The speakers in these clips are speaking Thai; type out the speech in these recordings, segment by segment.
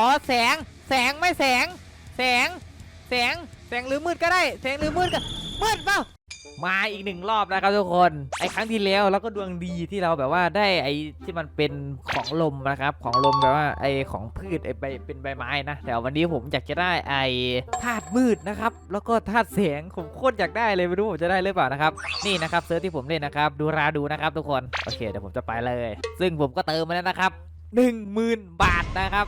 อแสง แสงไม่แสง แสง แสง แสงหรือมืดก็ได้ แสงหรือมืดก็มืดเปล่ามาอีกหนึ่งรอบนะครับทุกคน ไอ้ครั้งที่แล้วเราก็ดวงดีที่เราแบบว่าได้ไอ้ที่มันเป็นของลมนะครับ ของลมแบบว่าไอ้ของพืชไอ้ใบเป็นใบไม้นะ แต่วันนี้ผมอยากจะได้ไอ้ธาตุมืดนะครับ แล้วก็ธาตุแสงผมโคตรอยากได้เลยไม่รู้ผมจะได้หรือเปล่านะครับ นี่นะครับเซิร์ฟที่ผมเล่นนะครับ ดูราดูนะครับทุกคน โอเคเดี๋ยวผมจะไปเลย ซึ่งผมก็เติมมาแล้วนะครับ1 0,000บาทนะครับ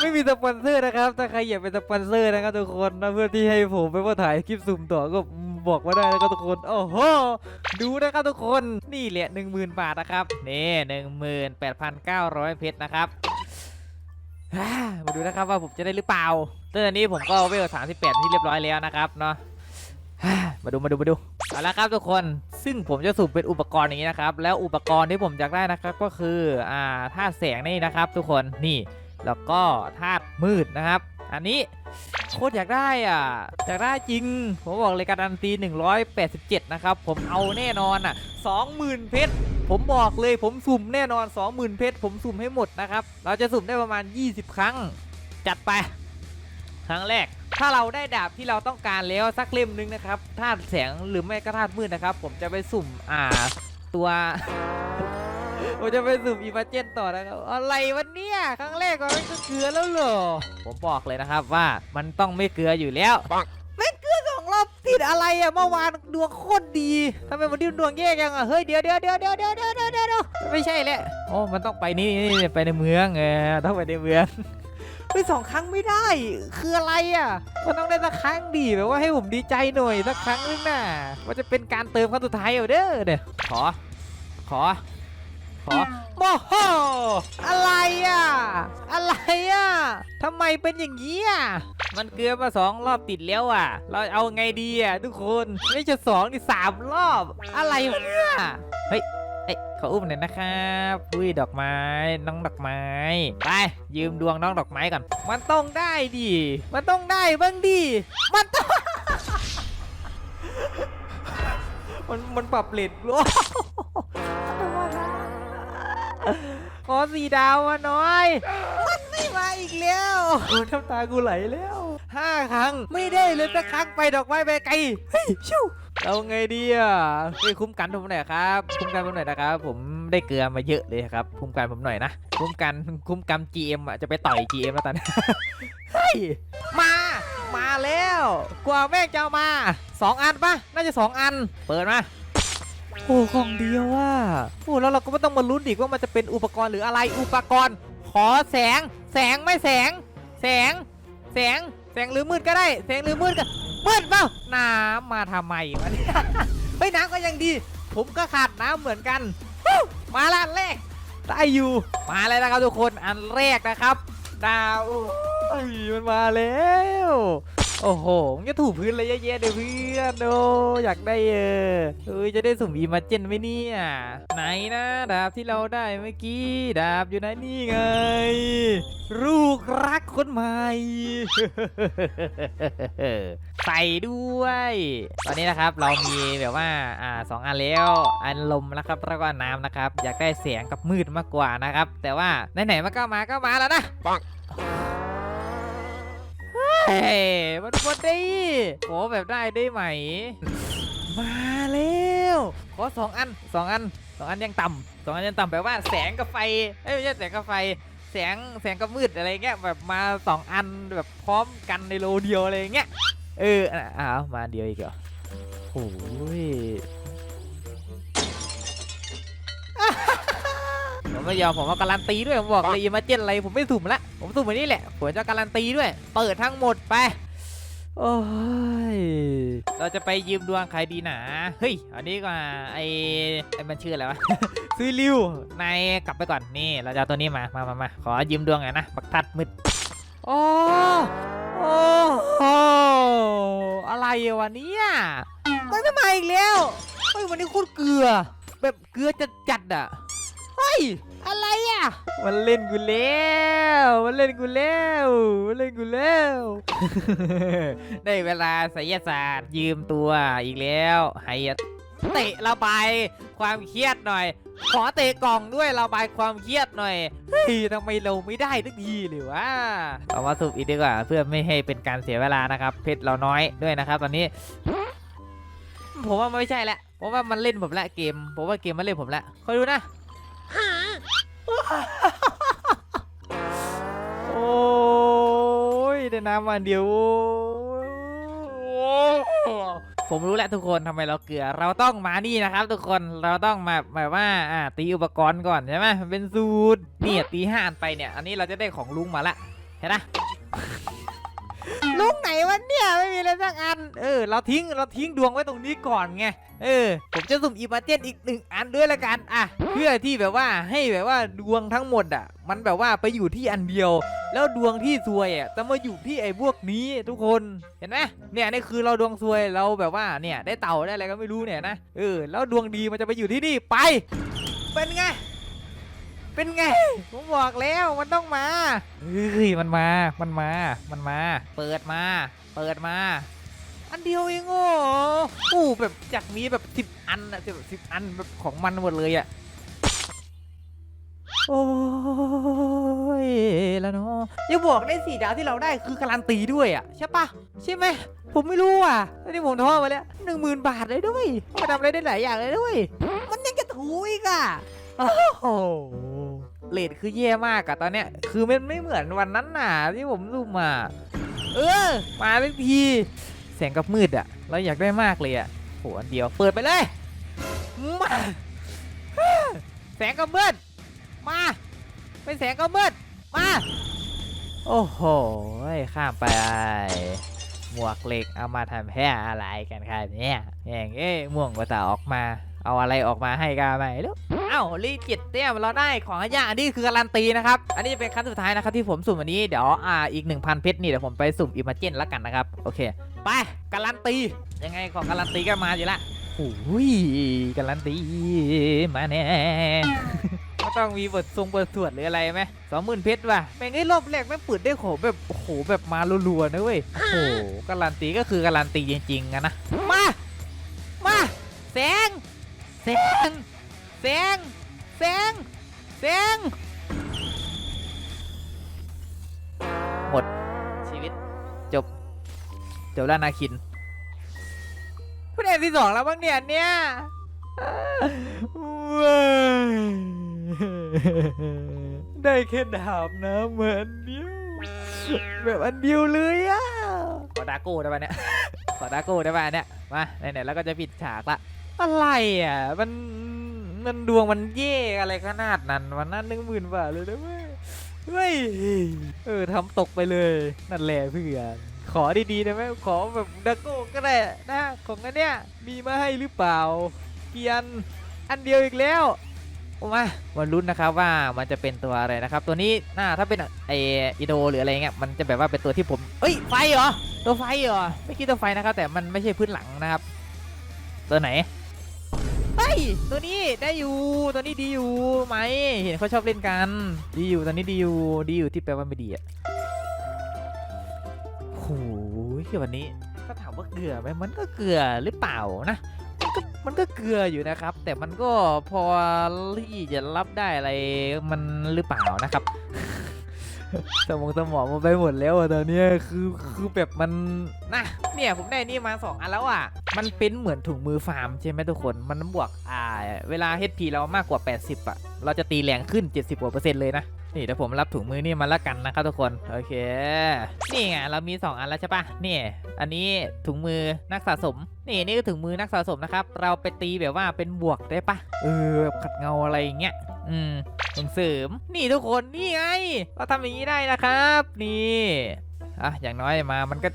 ไม่มีสปอนเซอร์นะครับ ถ้าใครอยากเป็นสปอนเซอร์นะครับทุกคนนะเพื่อที่ให้ผมไปว่าถ่ายคลิปสุ่มต่อก็บอกมาได้นะครับทุกคน โอ้โห ดูนะครับทุกคน นี่แหละ 10,000 บาทนะครับ นี่18,900 เพชรนะครับมาดูนะครับว่าผมจะได้หรือเปล่าตอนนี้ผมก็เวล 38 ที่เรียบร้อยแล้วนะครับเนาะมาดูมาดูมาดูเอาละครับทุกคนซึ่งผมจะสุ่มเป็นอุปกรณ์อย่างนี้นะครับ แล้วอุปกรณ์ที่ผมอยากได้นะครับก็คืออ่าธาแสงนี่นะครับ ทุกคนนี่ แล้วก็ธาตุมืดนะครับ อันนี้โคตรอยากได้อะอยากได้จริง ผมบอกเลยการันตี 187 นะครับ ผมเอาแน่นอนอะ 20,000 เพชร ผมบอกเลยผมสุ่มแน่นอน 20,000 เพชร ผมสุ่มให้หมดนะครับ เราจะสุ่มได้ประมาณ 20 ครั้ง จัดไป ครั้งแรก ถ้าเราได้ดาบที่เราต้องการแล้วสักเล่มนึงนะครับธาตุแสงหรือไม่ก็ธาตุมืดนะครับ ผมจะไปสุ่มอ่าตัว ผมจะไปสุ่มอีมาเจนต่อนะครับ อะไรวันเนี้ยครั้งแรกก็ไม่ก็เกลือแล้วเหรอ ผมบอกเลยนะครับว่ามันต้องไม่เกลืออยู่แล้วไม่เกลือสองรอบติดอะไรอะเมื่อวานดวงโคตรดีทำไมวันนี้ดวงแย่จังอะเฮ้ยเดี๋ยวเดี๋ยวเดี๋ยวเดี๋ยวเดี๋ยวเดี๋ยวเดี๋ยวเดี๋ยวไม่ใช่แหละโอ้มันต้องไปนี่นี่นี่ไปในเมืองเออต้องไปในเมืองไปสองครั้งไม่ได้ คืออะไรอะ มันต้องได้สักครั้งดีแบบว่าให้ผมดีใจหน่อยสักครั้งนึงน่ะว่าจะเป็นการเติมครั้งสุดท้ายเอาเด้อเดี๋ยวขอ ขอ ขอโมโหอะไรอะ อะไรอะทำไมเป็นอย่างนี้อะ มันเกลือมาสองรอบติดแล้วอะ เราเอาไงดีอะทุกคน ไม่ใช่สองนี่สามรอบ อะไรวะเนี่ยเฮ้ยเอ้ยขออุ้มหน่อยนะครับอุ้ยดอกไม้ น้องดอกไม้ ไป ยืมดวงน้องดอกไม้ก่อน มันต้องได้ดิ มันต้องได้บ้างดิ มันต้อง มันมันปรับเลทรู้ ขอสีดาวมาหน่อยมันไม่มาอีกแล้วโอ้น้ำตากูไหลแล้วห้าครั้งไม่ได้เลยสักครั้งไปดอกไม้ไปไกลเฮ้ยชิวเอาไงดีอะไปคุ้มกันผมหน่อยครับคุ้มกันผมหน่อยนะครับผมได้เกลือมาเยอะเลยครับคุ้มกันผมหน่อยนะคุ้มกันคุ้มกัน GM อะจะไปต่อย GM แล้วตอนนี้เฮ้ยมามาแล้ว กว่าแม่งจะเอามาสองอันปะน่าจะสองอัน เปิดมา โอ้ของเดียวว่ะโอ้แล้วเราก็ไม่ต้องมาลุ้นอีกว่ามันจะเป็นอุปกรณ์หรืออะไรอุปกรณ์ ขอแสง แสงไม่แสง แสง แสง แสงหรือมืดก็ได้ แสงหรือมืดก็มืดเปล่าน้ำมาทำไมวะเนี่ยเฮ้ยน้ำก็ยังดี ผมก็ขาดน้ำเหมือนกัน มาละอันแรกได้อยู่มาเลยนะครับทุกคนอันแรกนะครับ ดาวโอ้ยมันมาแล้ว โอ้โหมึงจะถูพื้นเลยเยอะแยะเลยเพื่อนโอ้อยากได้เออเอ้ยจะได้สุ่มอีมาเจนไหมเนี่ยไหนนะดาบที่เราได้เมื่อกี้ดาบอยู่ไหนนี่ไง ลูกรักคนใหม่ใส่ด้วย ตอนนี้นะครับเรามีแบบว่าอ่าสองอันแล้วอันลมนะครับแล้วก็น้ำนะครับ อยากได้แสงกับมืดมากกว่านะครับ แต่ว่าไหนๆมันก็มาก็มาแล้วนะ มันพอดีขอแบบได้ได้ไหม มาแล้วขอสองอันสองอันสองอันยังต่ำสองอันยังต่ำแปลว่าแสงกับไฟเอ้ยไม่ใช่แสงกับไฟ แสงแสงกับมืดอะไรเงี้ยแบบมาสองอันแบบพร้อมกันในโลเดียวอะไรเงี้ยเอออ้าวมาเดียวอีกเหรอโอ้ย ผมไม่ยอมผมเอาการันตีด้วยผมบอกเลยมาเจนอะไรผมไม่สุ่มละผมสุ่มอันนี้แหละผมจะการันตีด้วย เปิดทั้งหมดไปโอ้ย เราจะไปยืมดวงใครดีหนา เฮ้ย อันนี้ก็ไอไอมันชื่ออะไรวะซื้อริวนายกลับไปก่อนนี่ เราจะเอาตัวนี้มา มามามาขอยืมดวงหน่อยนะบักทัดมืดโอ้โอ้โหอะไรอะวันนี้มันไม่มาอีกแล้ว เฮ้ย วันนี้โคตรเกลือ แบบเกลือจัดจัดๆอะเฮ้ย อะไรอะมันเล่นกูแล้ว มันเล่นกูแล้ว มันเล่นกูแล้ว ได้เวลาไสยศาสตร์ยืมตัวอีกแล้วให้เตะระบายความเครียดหน่อย ขอเตะกล่องด้วยระบายความเครียดหน่อย เฮ้ยทำไมเราไม่ได้ทุกทีเลยวะเอามาสูบอีกดีกว่า เพื่อไม่ให้เป็นการเสียเวลานะครับ เพชรเราน้อยด้วยนะครับ ตอนนี้ ผมว่ามันไม่ใช่แหละผมว่ามันเล่นผมละเกม ผมว่าเกมมันเล่นผมละคอยดูนะ โอ้ยได้น้ำมาเดียวผมรู้แล้วทุกคนทำไมเราเกลือ เราต้องมานี่นะครับทุกคนเราต้องมาแบบว่าอ่าตีอุปกรณ์ก่อนใช่ไหมเป็นสูตรเนี่ยตีห้าอันไปเนี่ย อันนี้เราจะได้ของลุงมาละเห็นไหม ลุงไหนวะเนี่ยไม่มีเลยสักอัน เออ เราทิ้งเราทิ้งดวงไว้ตรงนี้ก่อนไง เออ ผมจะสุ่มอีมาเจนอีกหนึ่งอันด้วยละกัน อะ เพื่อที่แบบว่าให้แบบว่าดวงทั้งหมดอะ มันแบบว่าไปอยู่ที่อันเดียว แล้วดวงที่ซวยอะจะมาอยู่ที่ไอ้พวกนี้ทุกคน เห็นไหมเนี่ยนี่คือเราดวงซวยเราแบบว่าเนี่ยได้เต่าได้อะไรก็ไม่รู้เนี่ยนะ เออ แล้วดวงดีมันจะไปอยู่ที่นี่ไป เป็นไง เป็นไง ผมบอกแล้วมันต้องมาเฮ้ยมันมา มันมา มันมา เปิดมา เปิดมา อันเดียวเองโอ้โอ้แบบจากมีแบบสิบอันอะสิบสิบอันแบบของมันหมดเลยอะโอ้ยแล้วเนาะอย่าบอกได้สี่ดาวที่เราได้คือการันตีด้วยอะใช่ปะใช่ไหมผมไม่รู้อะแล้วนี่ผมท้อมาแล้วหนึ่งหมื่นบาทเลยด้วยมาทำอะไรได้หลายอย่างเลยด้วย มันยังจะถูอีกอะ โอ้โห เลทคือแย่มากอะตอนเนี้ย คือมันไม่เหมือนวันนั้นน่ะที่ผมดูมา เออ มาทันทีแสงกับมืดอะเราอยากได้มากเลยอะโหอันเดียวเปิดไปเลยมาแสงกับมืดมาเป็นแสงกับมืดมา โอ้โหข้ามไปหมวกเหล็กเอามาทำแพ้อะไรกันครับเนี่ยแย่งเอ้ม่วงกว่าตาออกมา เอาอะไรออกมาให้กันไหมลูก อ้ารีจิตเตี้ยมเราได้ของอายะอันนี้คือการันตีนะครับ อันนี้จะเป็นครั้งสุดท้ายนะครับที่ผมสุ่มวันนี้เดี๋ยวอ่าอีก 1,000 เพชรนี่เดี๋ยวผมไปสุ่มอิมเมจินแล้วกันนะครับ โอเค ไปการันตี ยังไงของการันตีก็มาอยู่ละโอ้ยการันตีมาแน่ไม่ต้องมีบททรงบทสวดหรืออะไรไหมสองหมื่นเพชรว่ะแม่งไอ้รอบแรกแม่งปิดได้ของแบบโอ้โหแบบมารัวๆนะเว้ยโอ้โหการันตีก็คือการันตีจริงๆอะนะมามาแสงแสง แสงแสงแสงหมดชีวิตจบ จบแล้วนาคินผู้เล่นที่สองแล้วบ้างเนี่ยเนี่ยว้ายได้แค่ดาบนะเหมือนเดียวแบบอันเดียวเลยอะขอดาโก้ได้ปะเนี่ยขอดาโก้ได้ปะเนี่ยมาไหนๆแล้วก็จะปิดฉากละอะไรอะมัน มันดวงมันเย่อะไรขนาดนั้นวันนั้นหนึ่งหมื่นบาทเลยนะเว้ยเฮ้ยเออทำตกไปเลยนั่นแหละเพื่อนขอดีๆนะแม่ขอแบบดาโก้ก็ได้นะของอันเนี้ยมีมาให้หรือเปล่าเกียนอันเดียวอีกแล้วมามาลุ้นนะครับว่ามันจะเป็นตัวอะไรนะครับ ตัวนี้น่าถ้าเป็นไออีโดหรืออะไรเงี้ยมันจะแบบว่าเป็นตัวที่ผมเอ้ยไฟเหรอตัวไฟเหรอไม่คิดตัวไฟนะครับแต่มันไม่ใช่พื้นหลังนะครับ ตัวไหน เฮ้ยตัวนี้ได้อยู่ตัวนี้ดีอยู่ไหมเห็นเขาชอบเล่นกัน ดีอยู่ตัวนี้ดีอยู่ดีอยู่ที่แปลว่าไม่ดีอะโอ้โหวันนี้ถ้าถามว่าเกลือไหมมันก็เกลือหรือเปล่านะมันก็มันก็เกลืออยู่นะครับ แต่มันก็พอที่จะรับได้อะไรมันหรือเปล่านะครับ สมองสมองมันไปหมดแล้วอะตอนเนี้ยคือคือแบบมันนะเนี่ยผมได้นี่มาสองอันแล้วอะ มันเป็นเหมือนถุงมือฟาร์มใช่ไหมทุกคนมันบวกอ่า เวลา HP เรามากกว่า 80 อะ เราจะตีแรงขึ้น 70กว่าเปอร์เซ็นต์เลยนะ นี่เดี๋ยวผมรับถุงมือนี่มาแล้วกันนะครับทุกคน โอเค นี่ไงเรามี 2 อันแล้วใช่ปะนี่ อันนี้ถุงมือนักสะสม นี่นี่ก็ถุงมือนักสะสมนะครับ เราไปตีแบบว่าเป็นบวกได้ปะเออขัดเงาอะไรอย่างเงี้ย อืมส่งเสริม นี่ทุกคนนี่ไง เราทำอย่างนี้ได้นะครับ นี่อะอย่างน้อยมามันก็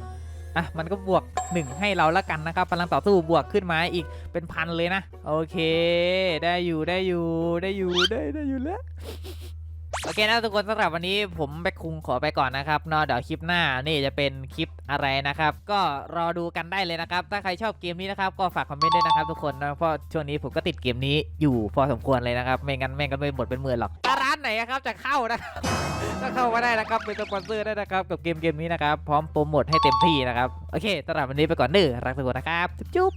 อะมันก็บวก 1 ให้เราละกันนะครับพลังต่อสู้บวกขึ้นมาอีกเป็นพันเลยนะ โอเค ได้อยู่ได้อยู่ได้อยู่ได้ได้อยู่แล้ว โอเคนะทุกคนสำหรับวันนี้ผมแบคคุงขอไปก่อนนะครับนอเดี๋ยวคลิปหน้านี่จะเป็นคลิปอะไรนะครับ ก็รอดูกันได้เลยนะครับ ถ้าใครชอบเกมนี้นะครับ ก็ฝากคอมเมนต์ด้วยนะครับทุกคนนะเพราะช่วงนี้ผมก็ติดเกมนี้อยู่พอสมควรเลยนะครับ ไม่งั้นแม่งก็ไม่หมดเป็นหมื่นหรอกร้านไหนครับจะเข้านะครับก็เข้ามาได้นะครับเป็นสปอนเซอร์ได้นะครับกับเกมเกมนี้นะครับพร้อมโปรโมทให้เต็มที่นะครับโอเคสำหรับวันนี้ไปก่อนเด้อรักทุกคนนะครับจุ๊บ